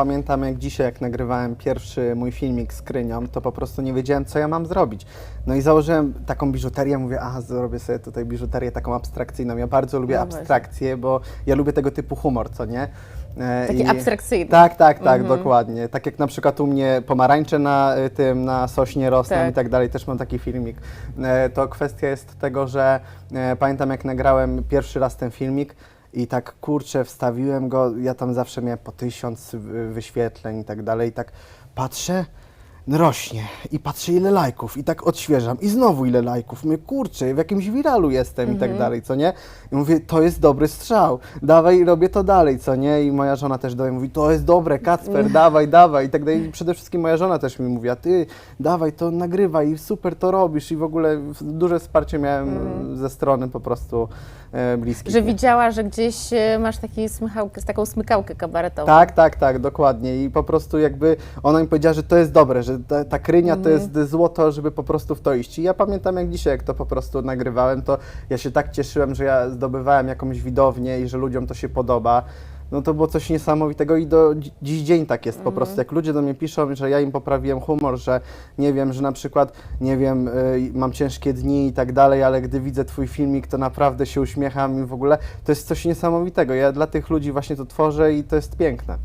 Pamiętam jak dzisiaj, jak nagrywałem pierwszy mój filmik z Krynią, to po prostu nie wiedziałem, co ja mam zrobić. No i założyłem taką biżuterię, mówię, aha, zrobię sobie tutaj biżuterię taką abstrakcyjną. Ja bardzo lubię No właśnie. abstrakcje, bo ja lubię tego typu humor, co nie? E, Taki i- abstrakcyjny. Tak, tak, tak, Mhm. dokładnie. Tak jak na przykład u mnie pomarańcze na y, tym, na sośnie rosną Tak. i tak dalej, też mam taki filmik. E, To kwestia jest tego, że e, pamiętam jak nagrałem pierwszy raz ten filmik i tak kurczę, wstawiłem go, ja tam zawsze miałem po tysiąc wyświetleń i tak dalej, i tak patrzę, rośnie i patrzę ile lajków i tak odświeżam i znowu ile lajków. Mówię, kurczę, w jakimś wiralu jestem i tak dalej, co nie? I mówię, to jest dobry strzał, dawaj robię to dalej, co nie? I moja żona też mnie mówi, to jest dobre, Kacper, dawaj, dawaj i tak dalej. I przede wszystkim moja żona też mi mówi, a ty dawaj, to nagrywaj i super to robisz i w ogóle duże wsparcie miałem ze strony po prostu e, bliskich. Że mi. widziała, że gdzieś e, masz taki smykałkę, taką smykałkę kabaretową. Tak, tak, tak, dokładnie. I po prostu jakby ona mi powiedziała, że to jest dobre, że ta, ta krynia to jest złoto, żeby po prostu w to iść. I ja pamiętam jak dzisiaj, jak to po prostu nagrywałem, to ja się tak cieszyłem, że ja zdobywałem jakąś widownię i że ludziom to się podoba. No to było coś niesamowitego i do dzi- dziś dzień tak jest po prostu. Jak ludzie do mnie piszą, że ja im poprawiłem humor, że nie wiem, że na przykład, nie wiem, y, mam ciężkie dni i tak dalej, ale gdy widzę twój filmik, to naprawdę się uśmiecham i w ogóle to jest coś niesamowitego. Ja dla tych ludzi właśnie to tworzę i to jest piękne.